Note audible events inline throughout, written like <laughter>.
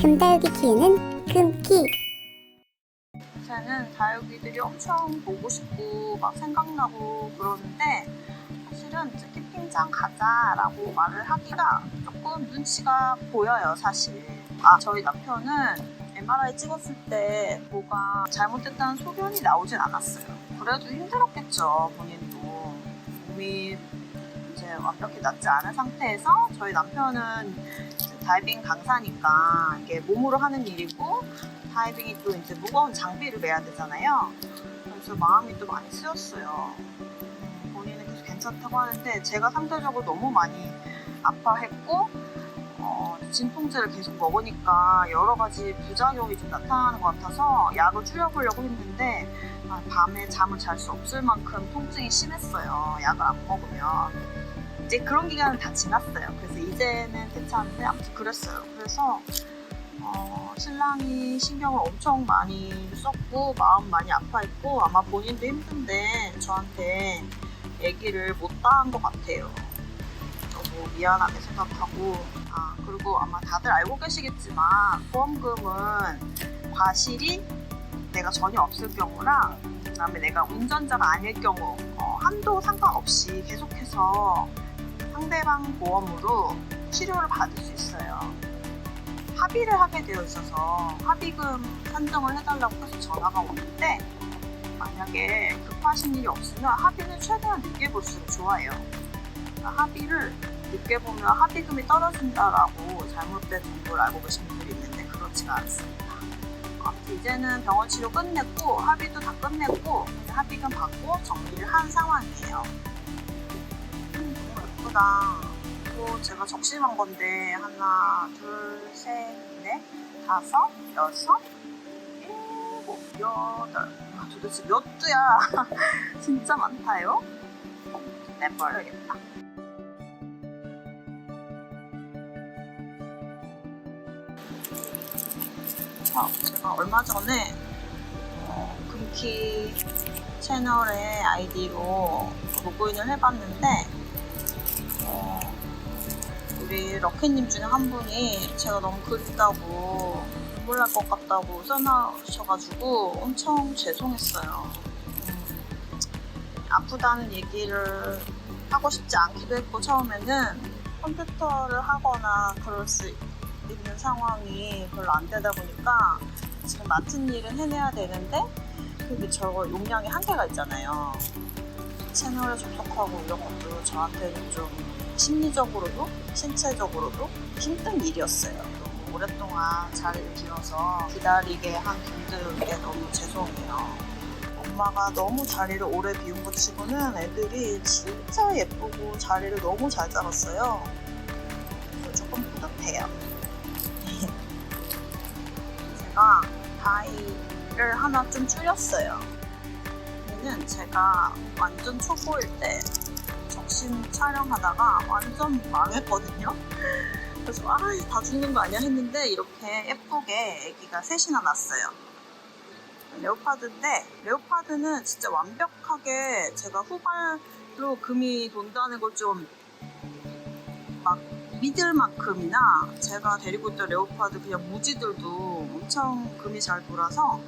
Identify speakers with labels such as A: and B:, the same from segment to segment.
A: 금다육이 키우는 금키
B: 요새는 다육이들이 엄청 보고 싶고 막 생각나고 그러는데 사실은 캠핑장 가자라고 말을 하기가 조금 눈치가 보여요 사실. 아 저희 남편은 MRI 찍었을 때 뭐가 잘못됐다는 소견이 나오진 않았어요. 그래도 힘들었겠죠 본인도. 몸이 이제 완벽히 낫지 않은 상태에서 저희 남편은 다이빙 강사니까 이게 몸으로 하는 일이고 다이빙이 또 이제 무거운 장비를 매야 되잖아요. 그래서 마음이 또 많이 쓰였어요. 음, 본인은 계속 괜찮다고 하는데 제가 상대적으로 너무 많이 아파했고 어, 진통제를 계속 먹으니까 여러 가지 부작용이 좀 나타나는 것 같아서 약을 줄여보려고 했는데 아, 밤에 잠을 잘 수 없을 만큼 통증이 심했어요. 약을 안 먹으면. 이제 그런 기간은 다 지났어요. 그래서 이제는 괜찮은데 아무튼 그랬어요. 그래서 어, 신랑이 신경을 엄청 많이 썼고 마음 많이 아파했고 아마 본인도 힘든데 저한테 얘기를 못다한 것 같아요. 너무 미안하게 생각하고 아 그리고 아마 다들 알고 계시겠지만 보험금은 과실이 내가 전혀 없을 경우랑 그다음에 내가 운전자가 아닐 경우 어, 한도 상관없이 계속해서 상대방 보험으로 치료를 받을 수 있어요. 합의를 하게 되어 있어서 합의금 산정을 해달라고 해서 전화가 오는데 만약에 급하신 일이 없으면 합의는 최대한 늦게 볼수록 좋아요. 그러니까 합의를 늦게 보면 합의금이 떨어진다라고 잘못된 정보를 알고 계신 분들이 있는데 그렇지가 않습니다. 아무튼 이제는 병원 치료 끝냈고 합의도 다 끝냈고 합의금 받고 정리를 한 상황이에요. 음, 너무 예쁘다. 또 제가 적심한 건데 하나, 둘, 셋, 넷, 다섯, 여섯, 일곱, 여덟. 아, 도대체 몇 두야? <laughs> 진짜 많다요? 빼버려야겠다. 아, 제가 얼마 전에 어, 금키 채널의 아이디로 로그인을 해봤는데 어, 우리 럭키님 중에 한 분이 제가 너무 그립다고 눈물 날 것 같다고 써놔셔가지고 엄청 죄송했어요. 음, 아프다는 얘기를 하고 싶지 않기도 했고 처음에는 컴퓨터를 하거나 그럴 수 있는 상황이 별로 안 되다 보니까 지금 맡은 일은 해내야 되는데 그게 저거 용량이 한계가 있잖아요. 채널에 접속하고 이런 것도 저한테는 좀 심리적으로도 신체적으로도 힘든 일이었어요. 너무 오랫동안 자리를 비워서 기다리게 한 분들께 너무 죄송해요. 엄마가 너무 자리를 오래 비운 것 치고는 애들이 진짜 예쁘고 자리를 너무 잘 잡았어요. 그래서 조금 뿌듯해요. <laughs> 제가 다이를 하나 좀 줄였어요. 얘는 제가 완전 초보일 때 적심 촬영하다가 완전 망했거든요. 그래서 아, 다 죽는 거 아니야 했는데 이렇게 예쁘게 아기가 셋이나 났어요. 레오파드인데 레오파드는 진짜 완벽하게 제가 후발로 금이 돈다는 걸 좀 막 믿을 만큼이나 제가 데리고 있던 레오파드 그냥 무지들도 엄청 금이 잘 돌아서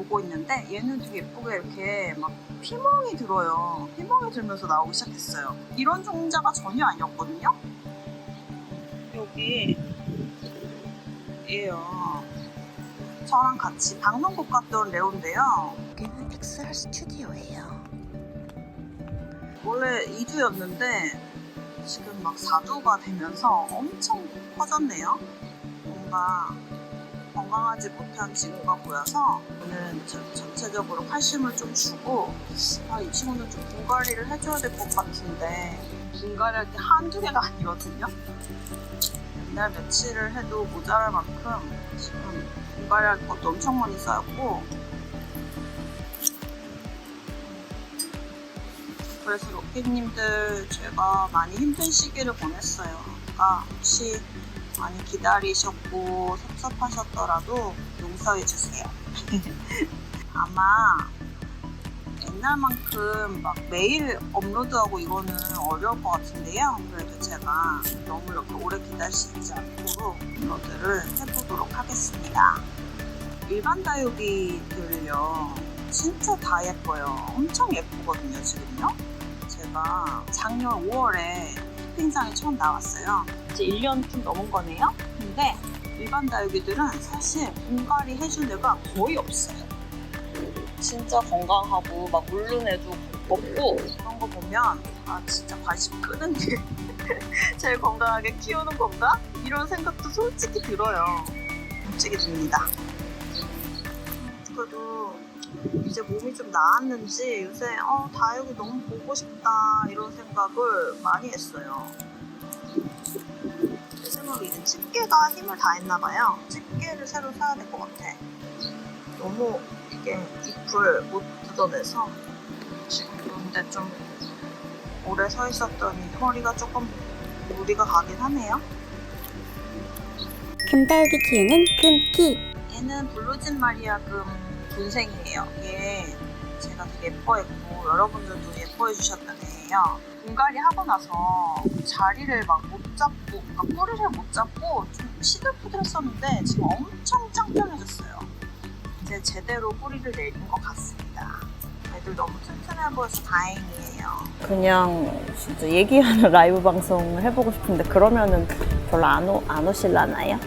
B: 보고 있는데 얘는 되게 예쁘게 이렇게 막 피멍이 들어요. 피멍이 들면서 나오기 시작했어요. 이런 종자가 전혀 아니었거든요. 여기 얘요. 저랑 같이 방송국 갔던 레오인데요. 여기는 엑스할 스튜디오예요. 원래 2두였는데 지금 막 4두가 되면서 엄청 커졌네요. 뭔가 건강하지 못한 징후가 보여서 전- 전체적으로 칼슘을 좀 주고 아, 이 친구는 좀 분갈이를 해줘야 될 것 같은데 분갈이할 때 한두 개가 아니거든요. 맨날 며칠을 해도 모자랄 만큼 지금 분갈이할 것도 엄청 많이 쌓였고 그래서 로켓님들 제가 많이 힘든 시기를 보냈어요. 그러니까 혹시 많이 기다리셨고 섭섭하셨더라도 용서해 주세요. <laughs> 아마 옛날만큼 막 매일 업로드하고 이거는 어려울 것 같은데요. 그래도 제가 너무 이렇게 오래 기다리지 않도록 업로드를 해보도록 하겠습니다. 일반 다육이들요 진짜 다 예뻐요. 엄청 예쁘거든요 지금요. 제가 작년 5월에 캠핑장에 처음 나왔어요. 이제 1년 좀 넘은 거네요. 근데 일반 다육이들은 사실 분갈이 해준 애가 거의 없어요. 진짜 건강하고 막 물른 애도 없고 그런 거 보면 아 진짜 관심 끄는 게 <laughs> 제일 건강하게 키우는 건가? 이런 생각도 솔직히 들어요. 솔직히 듭니다. 그래도 이제 몸이 좀 나았는지 요새 어 다육이 너무 보고 싶다 이런 생각을 많이 했어요. 제 생각에 이제 집게가 힘을 다 했나 봐요. 집게를 새로 사야 될 것 같아. 너무 이게 잎을 못 뜯어내서 지금 근데 좀 오래 서 있었더니 허리가 조금 무리가 가긴 하네요.
A: 금다육이 키우는 금키
B: 얘는 블루진 마리아 금 군생이에요. 얘 제가 되게 예뻐했고 여러분들도 예뻐해 주셨던 애예요. 분갈이 하고 나서 자리를 막 못 잡고, 그러니까 뿌리를 못 잡고 좀 시들푸들했었는데 지금 엄청 짱짱해졌어요. 이제 제대로 뿌리를 내린 것 같습니다. 애들 너무 튼튼해 보여서 다행이에요.
C: 그냥 진짜 얘기하는 라이브 방송 해보고 싶은데 그러면은 별로 안, 오, 안 오실라나요?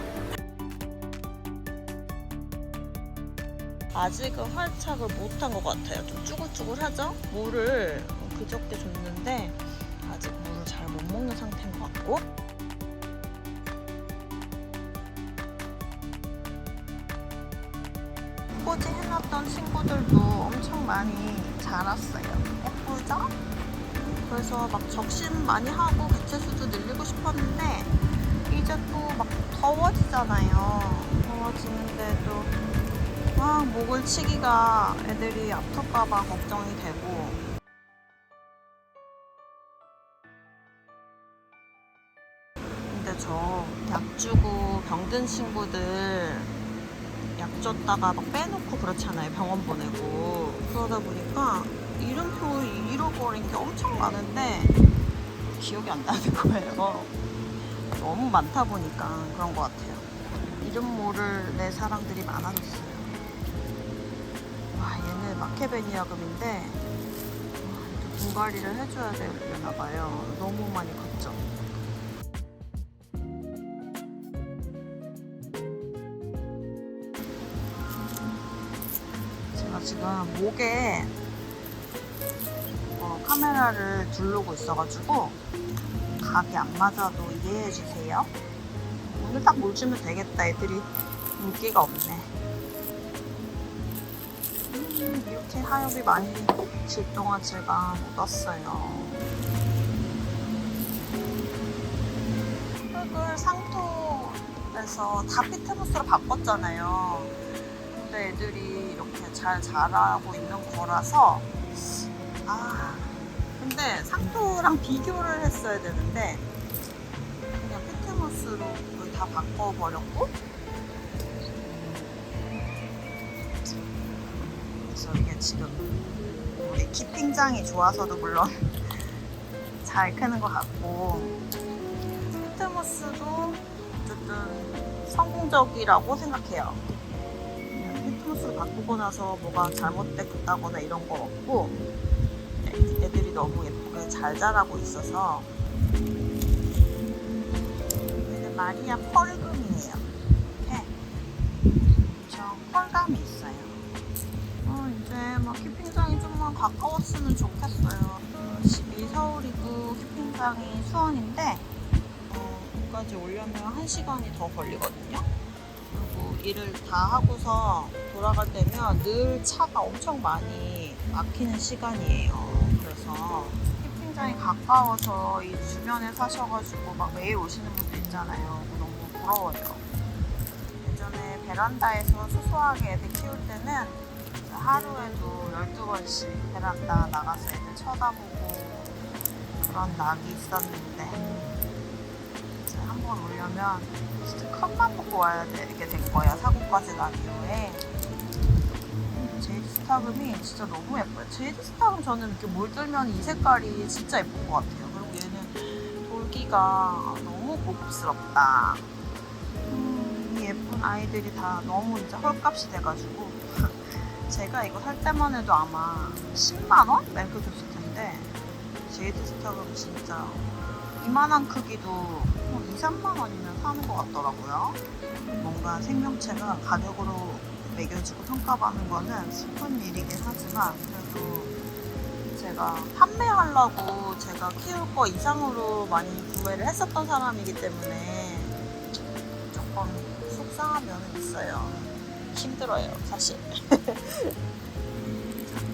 B: 아직은 활착을 못한 것 같아요. 좀 쭈글쭈글하죠? 물을 그저께 줬는데 아직 물을 잘 못 먹는 상태인 것 같고 포지 해놨던 친구들도 엄청 많이 자랐어요. 예쁘죠? 그래서 막 적심 많이 하고 개체수도 늘리고 싶었는데 이제 또 막 더워지잖아요. 더워지는데도 아, 목을 치기가 애들이 아플까봐 걱정이 되고. 근데 저 약 주고 병든 친구들 약 줬다가 막 빼놓고 그렇잖아요. 병원 보내고. 그러다 보니까 이름표 잃어버린 게 엄청 많은데 기억이 안 나는 거예요. 너무 많다 보니까 그런 것 같아요. 이름 모를 내 사람들이 많아졌어요. 와 얘는 마케베니아금인데 분갈이를 해줘야 되나 봐요. 너무 많이 컸죠. 제가 지금 목에 어, 카메라를 두르고 있어가지고 각이 안 맞아도 이해해 주세요. 오늘 딱 물 주면 되겠다. 애들이 인기가 없네. 음, 이렇게 하엽이 많이 질 동안 제가 묻었어요. 흙을 상토에서 다 피트모스로 바꿨잖아요. 근데 애들이 이렇게 잘 자라고 있는 거라서 아 근데 상토랑 비교를 했어야 되는데 그냥 피트모스로 거의 다 바꿔버렸고 그래서 이게 지금 우리 키핑장이 좋아서도 물론 <laughs> 잘 크는 것 같고 피트모스도 어쨌든 성공적이라고 생각해요. 피트모스를 바꾸고 나서 뭐가 잘못됐다거나 이런 거 없고 애- 애들이 너무 예쁘게 잘 자라고 있어서 얘는 마리아 펄금이에요. 이렇게 엄청 펄감이 막 키핑장이 좀만 가까웠으면 좋겠어요. 12 서울이고 키핑장이 수원인데 어, 여기까지 오려면 1시간이 더 걸리거든요. 그리고 일을 다 하고서 돌아갈 때면 늘 차가 엄청 많이 막히는 시간이에요. 그래서 캠핑장이 가까워서 이 주변에 사셔가지고 막 매일 오시는 분들 있잖아요. 너무 부러워요. 예전에 베란다에서 소소하게 애들 키울 때는 하루에도 12번씩 베란다 나가서 애들 쳐다보고 그런 낙이 있었는데 이제 한번 오려면 진짜 큰맘 먹고 와야 되게 된 거예요. 사고까지 난 이후에 제이드 스타금이 진짜 너무 예뻐요. 제이드 스타금 저는 이렇게 물들면 이 색깔이 진짜 예쁜 것 같아요. 그리고 얘는 돌기가 너무 고급스럽다. 음, 이 예쁜 아이들이 다 너무 이제 헐값이 돼가지고 제가 이거 살 때만 해도 아마 10만 원 매겨줬을 텐데 제이드 스타금 진짜 이만한 크기도 뭐 2, 3만 원이면 사는 것 같더라고요. 뭔가 생명체가 가격으로 매겨지고 평가받는 거는 슬픈 일이긴 하지만 그래도 제가 판매하려고 제가 키울 거 이상으로 많이 구매를 했었던 사람이기 때문에 조금 속상한 면은 있어요. 힘들어요, 사실. <laughs>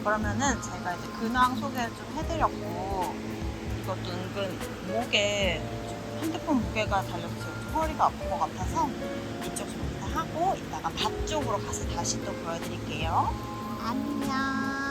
B: 그러면은 제가 이제 근황 소개 좀 해드렸고 이것도 은근 목에 좀 핸드폰 무게가 달려서 좀 허리가 아픈 것 같아서 이쪽 정리 하고 이따가 밭 쪽으로 가서 다시 또 보여드릴게요. 안녕.